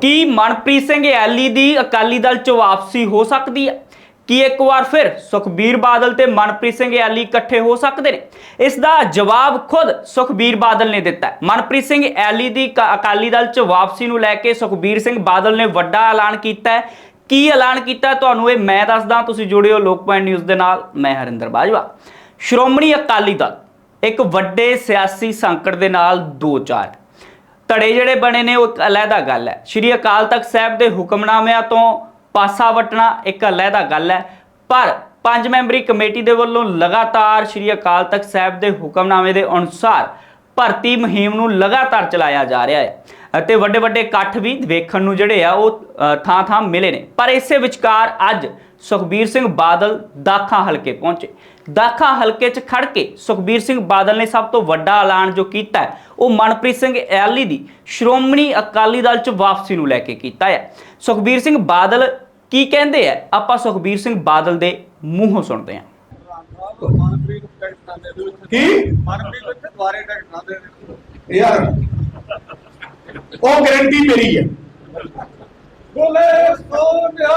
ਕੀ ਮਨਪ੍ਰੀਤ ਸਿੰਘ ਐਲੀ ਦੀ ਅਕਾਲੀ ਦਲ ਚ ਵਾਪਸੀ ਹੋ ਸਕਦੀ ਹੈ? ਕੀ ਇੱਕ ਵਾਰ ਫਿਰ ਸੁਖਬੀਰ ਬਾਦਲ ਤੇ ਮਨਪ੍ਰੀਤ ਸਿੰਘ ਐਲੀ ਇਕੱਠੇ ਹੋ ਸਕਦੇ ਨੇ? ਇਸ ਦਾ ਜਵਾਬ ਖੁਦ ਸੁਖਬੀਰ ਬਾਦਲ ਨੇ ਦਿੱਤਾ ਮਨਪ੍ਰੀਤ ਸਿੰਘ ਐਲੀ ਦੀ ਕ- ਅਕਾਲੀ ਦਲ ਚ ਵਾਪਸੀ ਨੂੰ ਲੈ ਕੇ ਸੁਖਬੀਰ ਸਿੰਘ ਬਾਦਲ ਨੇ ਵੱਡਾ ਐਲਾਨ ਕੀਤਾ ਹੈ। ਕੀ ਐਲਾਨ ਕੀਤਾ ਤੁਹਾਨੂੰ ਇਹ ਮੈਂ ਦੱਸਦਾ, ਤੁਸੀਂ ਜੁੜਿਓ ਲੋਕ ਪੁਆਇੰਟ ਨਿਊਜ਼ ਦੇ ਨਾਲ, ਮੈਂ ਹਰਿੰਦਰ ਬਾਜਵਾ। ਸ਼੍ਰੋਮਣੀ ਅਕਾਲੀ ਦਲ ਇੱਕ ਵੱਡੇ ਸਿਆਸੀ ਸੰਕਟ ਦੇ ਨਾਲ ਦੋ ਚਾਰ ਧੜੇ ਜਿਹੜੇ ਬਣੇ ਨੇ, ਉਹ ਇੱਕ ਅਲੱਗਾ ਗੱਲ ਹੈ। ਸ਼੍ਰੀ ਅਕਾਲ ਤਖਤ ਸਾਹਿਬ ਦੇ ਹੁਕਮਨਾਮਿਆਂ ਤੋਂ ਪਾਸਾ ਵਟਣਾ ਇੱਕ ਅਲੱਗਾ ਗੱਲ ਹੈ। ਪਰ ਪੰਜ ਮੈਂਬਰੀ ਕਮੇਟੀ ਦੇ ਵੱਲੋਂ ਲਗਾਤਾਰ ਸ਼੍ਰੀ ਅਕਾਲ ਤਖਤ ਸਾਹਿਬ ਦੇ ਹੁਕਮਨਾਮੇ ਦੇ ਅਨੁਸਾਰ ਭਰਤੀ ਮੁਹਿੰਮ ਨੂੰ ਲਗਾਤਾਰ ਚਲਾਇਆ ਜਾ ਰਿਹਾ ਹੈ ਅਤੇ ਵੱਡੇ ਵੱਡੇ ਇਕੱਠ ਵੀ ਵੇਖਣ ਨੂੰ ਜਿਹੜੇ ਆ, ਉਹ ਥਾਂ ਥਾਂ ਮਿਲੇ ਨੇ। ਪਰ ਇਸੇ ਵਿਚਕਾਰ ਅੱਜ ਸੁਖਬੀਰ ਸਿੰਘ ਬਾਦਲ ਦਾਖਾ ਹਲਕੇ ਪਹੁੰਚੇ। ਦਾਖਾ ਹਲਕੇ 'ਚ ਖੜ ਕੇ ਸੁਖਬੀਰ ਸਿੰਘ ਬਾਦਲ ਨੇ ਸਭ ਤੋਂ ਵੱਡਾ ਐਲਾਨ ਜੋ ਕੀਤਾ ਹੈ ਉਹ ਮਨਪ੍ਰੀਤ ਸਿੰਘ ਐਲੀ ਦੀ ਸ਼੍ਰੋਮਣੀ ਅਕਾਲੀ ਦਲ 'ਚ ਵਾਪਸੀ ਨੂੰ ਲੈ ਕੇ ਕੀਤਾ ਹੈ ਸੁਖਬੀਰ ਸਿੰਘ ਬਾਦਲ ਕੀ ਕਹਿੰਦੇ ਆ ਆਪਾਂ ਸੁਖਬੀਰ ਸਿੰਘ ਬਾਦਲ ਦੇ ਮੂੰਹੋਂ ਸੁਣਦੇ ਹਾਂ। ਕੀ ਮਨਪ੍ਰੀਤ ਨੂੰ ਇੱਥੇ ਦੁਬਾਰੇ ਟਿਕਟ ਨਾ ਦੇ ਦਿਓ। ਯਾਰ ਉਹ ਗਾਰੰਟੀ ਮੇਰੀ ਹੈ ਬੋਲੇ ਸੋਨਿਆ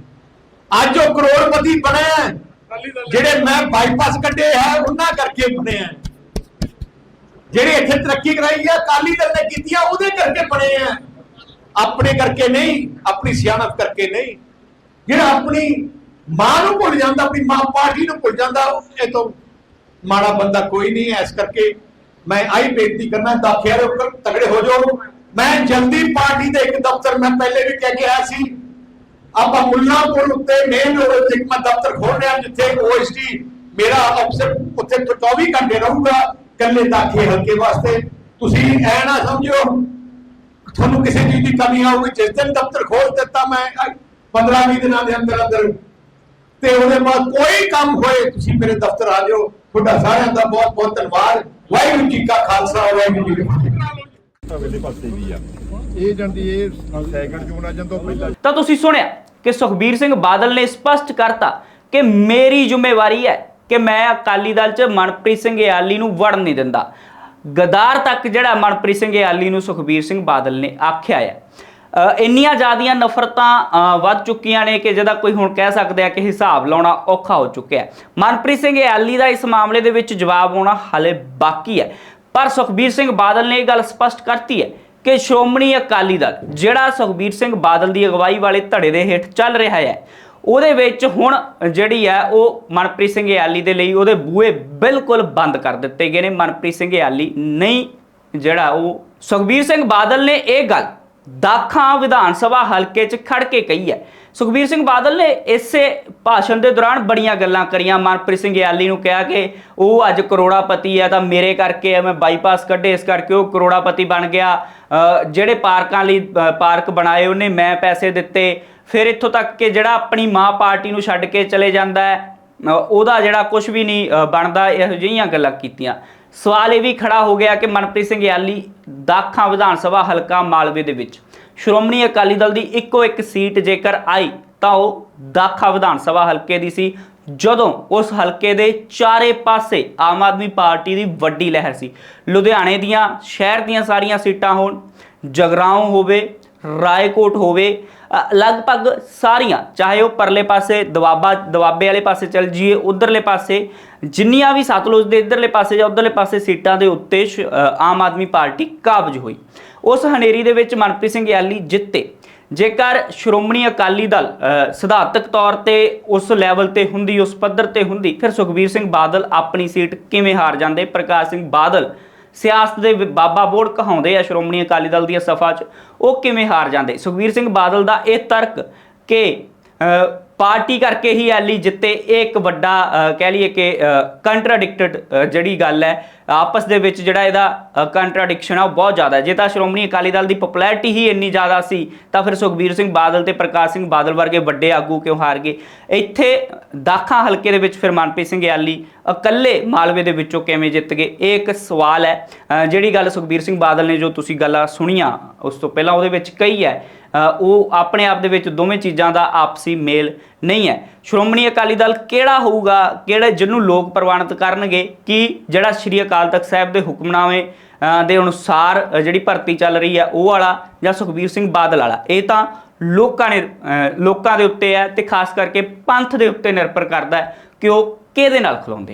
ਅੱਜ ਉਹ ਕਰੋੜਪਤੀ ਬਣਿਆ। ਜਿਹੜੇ ਮੈਂ ਬਾਈਪਾਸ ਕੱਢੇ ਹੈ ਉਹਨਾਂ ਕਰਕੇ ਬਣਿਆ। ਜਿਹੜੇ ਇੱਥੇ ਤਰੱਕੀ ਕਰਾਈ ਹੈ ਅਕਾਲੀ ਦਲ ਨੇ ਕੀਤੀ ਆ ਉਹਦੇ ਕਰਕੇ ਬਣੇ ਆ। ਆਪਣੇ ਕਰਕੇ ਨਹੀਂ ਆਪਣੀ ਸਿਆਣਪ ਕਰਕੇ ਨਹੀਂ। ਜਿਹੜਾ ਆਪਣੀ ਮਾਂ ਨੂੰ ਭੁੱਲ ਜਾਂਦਾ ਆਪਣੀ ਮਾਂ ਪਾਰਟੀ ਨੂੰ ਭੁੱਲ ਜਾਂਦਾ ਇਹ ਤੋਂ ਮਾੜਾ ਬੰਦਾ ਕੋਈ ਨਹੀਂ ਇਸ ਕਰਕੇ ਮੈਂ ਆਈ ਬੇਨਤੀ ਕਰਨਾ ਦਾਖਿਆਰੇ ਉੱਪਰ ਤਗੜੇ ਹੋ ਜਾਓ। ਮੈਂ ਜਲਦੀ ਪਾਰਟੀ ਦੇ ਇੱਕ ਦਫ਼ਤਰ ਮੈਂ ਪਹਿਲੇ ਵੀ ਕਹਿ ਕੇ ਆਇਆ ਸੀ ਆਪਾਂ ਮੁੱਲਾਂਪੁਰ ਉੱਤੇ ਮੇਨ ਰੋਡ ਤੇ ਮੈਂ ਦਫ਼ਤਰ ਖੋਲ ਰਿਹਾ ਜਿੱਥੇ ਓਐਸਟੀ ਮੇਰਾ ਅਫਸਰ ਉੱਥੇ 24 ਘੰਟੇ ਰਹੂਗਾ ਕੱਲੇ ਦਾਖੇ ਹਲਕੇ ਵਾਸਤੇ। ਤੁਸੀਂ ਐ ਨਾ ਸਮਝਿਓ, ਤੁਹਾਨੂੰ ਕਿਸੇ ਚੀਜ਼ ਦੀ ਕਮੀ ਆਊਗੀ ਜਿਸ ਦਿਨ ਦਫ਼ਤਰ ਖੋਲ ਦਿੱਤਾ ਮੈਂ 15 20 ਦਿਨਾਂ ਦੇ ਅੰਦਰ ਅੰਦਰ, ਤੇ ਉਹਦੇ ਬਾਅਦ ਕੋਈ ਕੰਮ ਹੋਏ, ਤੁਸੀਂ ਮੇਰੇ ਦਫ਼ਤਰ ਆ ਜਾਓ। ਤੁਹਾਡਾ ਸਾਰਿਆਂ ਦਾ ਬਹੁਤ ਬਹੁਤ ਧੰਨਵਾਦ। ਵਾਹਿਗੁਰੂ ਜੀ ਕਾ ਖਾਲਸਾ, ਵਾਹਿਗੁਰੂ ਜੀ ਕੀ ਫਤਿਹ। ਵੇਲੇ ਪਾਸੇ ਵੀ ਆ? ਇਹ ਜਾਂਦੀ ਇਹ ਸੈਕਿੰਡ ਜੂਨ ਆ ਜਦੋਂ ਪਹਿਲਾਂ। ਤਾਂ ਤੁਸੀਂ ਸੁਣਿਆ ਕਿ ਸੁਖਬੀਰ ਸਿੰਘ ਬਾਦਲ ਨੇ ਸਪਸ਼ਟ ਕਰਤਾ ਕਿ ਮੇਰੀ ਜ਼ਿੰਮੇਵਾਰੀ ਹੈ ਕਿ ਮੈਂ ਅਕਾਲੀ ਦਲ 'ਚ ਮਨਪ੍ਰੀਤ ਸਿੰਘ ਯਾਲੀ ਨੂੰ ਵੜਨ ਨਹੀਂ ਦਿੰਦਾ। ਗਦਾਰ ਤੱਕ ਜਿਹੜਾ ਮਨਪ੍ਰੀਤ ਸਿੰਘ ਯਾਲੀ ਨੂੰ ਸੁਖਬੀਰ ਸਿੰਘ ਬਾਦਲ ਨੇ ਆਖਿਆ ਹੈ। ਅ, ਇੰਨੀਆਂ ਜ਼ਿਆਦੀਆਂ ਨਫ਼ਰਤਾਂ ਵੱਧ ਚੁੱਕੀਆਂ ਨੇ ਕਿ ਜਿਹਦਾ ਕੋਈ ਹੁਣ ਕਹਿ ਸਕਦਾ ਹੈ ਕਿ ਹਿਸਾਬ ਲਾਉਣਾ ਔਖਾ ਹੋ ਚੁੱਕਿਆ ਹੈ। ਮਨਪ੍ਰੀਤ ਸਿੰਘ ਯਾਲੀ ਦਾ ਇਸ ਮਾਮਲੇ ਦੇ ਵਿੱਚ ਜਵਾਬ ਆਉਣਾ ਹਾਲੇ ਬਾਕੀ ਹੈ। ਪਰ ਸੁਖਬੀਰ ਸਿੰਘ ਬਾਦਲ ਨੇ ਇਹ ਗੱਲ ਸਪਸ਼ਟ ਕਰਤੀ ਹੈ ਕਿ ਸ਼੍ਰੋਮਣੀ ਅਕਾਲੀ ਦਲ, ਜਿਹੜਾ ਸੁਖਬੀਰ ਸਿੰਘ ਬਾਦਲ ਦੀ ਅਗਵਾਈ ਵਾਲੇ ਧੜੇ ਦੇ ਹੇਠ ਚੱਲ ਰਿਹਾ ਹੈ, ਉਹਦੇ ਵਿੱਚ ਹੁਣ ਜਿਹੜੀ ਹੈ ਉਹ ਮਨਪ੍ਰੀਤ ਸਿੰਘ ਯਾਲੀ ਦੇ ਲਈ ਉਹਦੇ ਬੂਹੇ ਬਿਲਕੁਲ ਬੰਦ ਕਰ ਦਿੱਤੇ ਗਏ ਨੇ। ਮਨਪ੍ਰੀਤ ਸਿੰਘ ਯਾਲੀ ਨਹੀਂ, ਜਿਹੜਾ ਉਹ ਸੁਖਬੀਰ ਸਿੰਘ ਬਾਦਲ ਨੇ ਇਹ ਗੱਲ ਦਾਖਾਂ ਵਿਧਾਨ ਸਭਾ ਹਲਕੇ 'ਚ ਖੜ ਕੇ ਕਹੀ ਹੈ। ਸੁਖਬੀਰ ਸਿੰਘ ਬਾਦਲ ਨੇ ਇਸੇ ਭਾਸ਼ਣ ਦੇ ਦੌਰਾਨ ਬੜੀਆਂ ਗੱਲਾਂ ਕਰੀਆਂ। ਮਨਪ੍ਰੀਤ ਸਿੰਘ ਯਾਲੀ ਨੂੰ ਕਿਹਾ ਕਿ ਉਹ ਅੱਜ ਕਰੋੜਾਪਤੀ ਹੈ ਤਾਂ ਮੇਰੇ ਕਰਕੇ ਮੈਂ ਬਾਈਪਾਸ ਕੱਢੇ ਇਸ ਕਰਕੇ ਉਹ ਕਰੋੜਾਪਤੀ ਬਣ ਗਿਆ। ਅ, ਜਿਹੜੇ ਪਾਰਕਾਂ ਲਈ ਅ, ਪਾਰਕ ਬਣਾਏ ਉਹਨੇ ਮੈਂ ਪੈਸੇ ਦਿੱਤੇ। ਫਿਰ ਇੱਥੋਂ ਤੱਕ ਕਿ ਜਿਹੜਾ ਆਪਣੀ ਮਾਂ ਪਾਰਟੀ ਨੂੰ ਛੱਡ ਕੇ ਚਲੇ ਜਾਂਦਾ ਹੈ ਉਹਦਾ ਜਿਹੜਾ ਕੁਝ ਵੀ ਨਹੀਂ ਬਣਦਾ ਇਹੋ ਜਿਹੀਆਂ ਗੱਲਾਂ ਕੀਤੀਆਂ। ਸਵਾਲ ਇਹ ਵੀ ਖੜਾ ਹੋ ਗਿਆ ਕਿ ਮਨਪ੍ਰੀਤ ਸਿੰਘ ਯਾਲੀ ਦਾਖਾਂ ਵਿਧਾਨ ਸਭਾ ਹਲਕਾ ਮਾਲਵੇ ਦੇ ਵਿੱਚ। ਸ਼੍ਰੋਮਣੀ ਅਕਾਲੀ ਦਲ ਦੀ ਇੱਕੋ ਇੱਕ ਸੀਟ ਜੇਕਰ ਆਈ, ਤਾਂ ਉਹ ਦਾਖਾ ਵਿਧਾਨ ਸਭਾ ਹਲਕੇ ਦੀ ਸੀ, ਜਦੋਂ ਉਸ ਹਲਕੇ ਦੇ ਚਾਰੇ ਪਾਸੇ ਆਮ ਆਦਮੀ ਪਾਰਟੀ ਦੀ ਵੱਡੀ ਲਹਿਰ ਸੀ। ਲੁਧਿਆਣੇ ਦੀਆਂ, ਸ਼ਹਿਰ ਦੀਆਂ ਸਾਰੀਆਂ ਸੀਟਾਂ ਹੋਣ, ਜਗਰਾਉਂ ਹੋਵੇ, ਰਾਏਕੋਟ ਹੋਵੇ ਲਗਭਗ ਸਾਰੀਆਂ, ਚਾਹੇ ਉਹ ਪਰਲੇ ਪਾਸੇ ਦਵਾਬਾ ਦਵਾਬੇ ਵਾਲੇ ਪਾਸੇ ਚਲ ਜੀਏ ਉਧਰਲੇ ਪਾਸੇ, ਜਿੰਨੀਆਂ ਵੀ ਸਤਲੁਜ ਦੇ ਇਧਰਲੇ ਪਾਸੇ ਜਾਂ ਉਧਰਲੇ ਪਾਸੇ ਸੀਟਾਂ ਦੇ ਉੱਤੇ ਸ਼- ਆਮ ਆਦਮੀ ਪਾਰਟੀ ਕਾਬਜ ਹੋਈ। ਉਸ ਹਨੇਰੀ ਦੇ ਵਿੱਚ ਮਨਪ੍ਰੀਤ ਸਿੰਘ ਯਾਲੀ ਜਿੱਤੇ। ਜੇਕਰ ਸ਼੍ਰੋਮਣੀ ਅਕਾਲੀ ਦਲ ਸਿਧਾਂਤਕ ਤੌਰ ਤੇ ਉਸ ਲੈਵਲ ਤੇ ਹੁੰਦੀ, ਉਸ ਪੱਧਰ ਤੇ ਹੁੰਦੀ, ਫਿਰ ਸੁਖਬੀਰ ਸਿੰਘ ਬਾਦਲ ਆਪਣੀ ਸੀਟ ਕਿਵੇਂ ਹਾਰ ਜਾਂਦੇ? ਪ੍ਰਕਾਸ਼ ਸਿੰਘ ਬਾਦਲ ਸਿਆਸਤ ਦੇ ਬਾਬਾ ਬੋੜ ਕਹਾਉਂਦੇ ਆ ਸ਼੍ਰੋਮਣੀ ਅਕਾਲੀ ਦਲ ਦੀਆਂ ਸਫਾ 'ਚ ਉਹ ਕਿਵੇਂ ਹਾਰ ਜਾਂਦੇ? ਸੁਖਬੀਰ ਸਿੰਘ ਬਾਦਲ ਦਾ ਇਹ ਤਰਕ ਕਿ ਅ, ਪਾਰਟੀ ਕਰਕੇ ਹੀ ਐਲੀ ਜਿੱਤੇ ਇਹ ਇੱਕ ਵੱਡਾ ਅ, ਕਹਿ ਲਈਏ ਕਿ ਕੰਟਰਡਿਕਟਡ ਜਿਹੜੀ ਗੱਲ ਹੈ ਆਪਸ ਦੇ ਵਿੱਚ ਜਿਹੜਾ ਇਹਦਾ ਕੰਟਰਾਡਿਕਸ਼ਨ ਆ, ਉਹ ਬਹੁਤ ਜ਼ਿਆਦਾ ਹੈ। ਜੇ ਤਾਂ ਸ਼੍ਰੋਮਣੀ ਅਕਾਲੀ ਦਲ ਦੀ ਪਪੂਲੈਰਿਟੀ ਹੀ ਇੰਨੀ ਜ਼ਿਆਦਾ ਸੀ, ਤਾਂ ਫਿਰ ਸੁਖਬੀਰ ਸਿੰਘ ਬਾਦਲ ਤੇ ਪ੍ਰਕਾਸ਼ ਸਿੰਘ ਬਾਦਲ ਵਰਗੇ ਵੱਡੇ ਆਗੂ ਕਿਉਂ ਹਾਰ ਗਏ? ਇੱਥੇ ਦਾਖਾ ਹਲਕੇ ਦੇ ਵਿੱਚ ਫਿਰ ਮਨਪ੍ਰੀਤ ਸਿੰਘ ਯਾਲੀ ਇਕੱਲੇ ਮਾਲਵੇ ਦੇ ਵਿੱਚੋਂ ਕਿਵੇਂ ਜਿੱਤ ਗਏ? ਇਹ ਇੱਕ ਸਵਾਲ ਹੈ। ਜਿਹੜੀ ਗੱਲ ਸੁਖਬੀਰ ਸਿੰਘ ਬਾਦਲ ਨੇ ਜੋ ਤੁਸੀਂ ਗੱਲਾਂ ਸੁਣੀਆਂ, ਉਸ ਤੋਂ ਪਹਿਲਾਂ ਉਹਦੇ ਵਿੱਚ ਕਹੀ ਹੈ ਉਹ ਆਪਣੇ ਆਪ ਦੇ ਵਿੱਚ ਦੋਵੇਂ ਚੀਜ਼ਾਂ ਦਾ ਆਪਸੀ ਮੇਲ ਨਹੀਂ ਹੈ। ਸ਼੍ਰੋਮਣੀ ਅਕਾਲੀ ਦਲ ਕਿਹੜਾ ਹੋਊਗਾ, ਕਿਹੜੇ ਜਿਹਨੂੰ ਲੋਕ ਪ੍ਰਵਾਨਿਤ ਕਰਨਗੇ, ਕਿ ਜਿਹੜਾ ਸ਼੍ਰੀ ਅਕਾਲ ਤਖਤ ਸਾਹਿਬ ਦੇ ਹੁਕਮਨਾਮੇ ਦੇ ਅਨੁਸਾਰ ਜਿਹੜੀ ਭਰਤੀ ਚੱਲ ਰਹੀ ਹੈ, ਉਹ ਵਾਲਾ ਜਾਂ ਸੁਖਬੀਰ ਸਿੰਘ ਬਾਦਲ ਵਾਲਾ। ਇਹ ਤਾਂ ਲੋਕਾਂ ਨੇ ਲੋਕਾਂ ਦੇ ਉੱਤੇ ਹੈ ਤੇ ਖਾਸ ਕਰਕੇ ਪੰਥ ਦੇ ਉੱਤੇ ਨਿਰਭਰ ਕਰਦਾ ਕਿ ਉਹ ਕਿਹਦੇ ਨਾਲ ਖਲੋਂਦੇ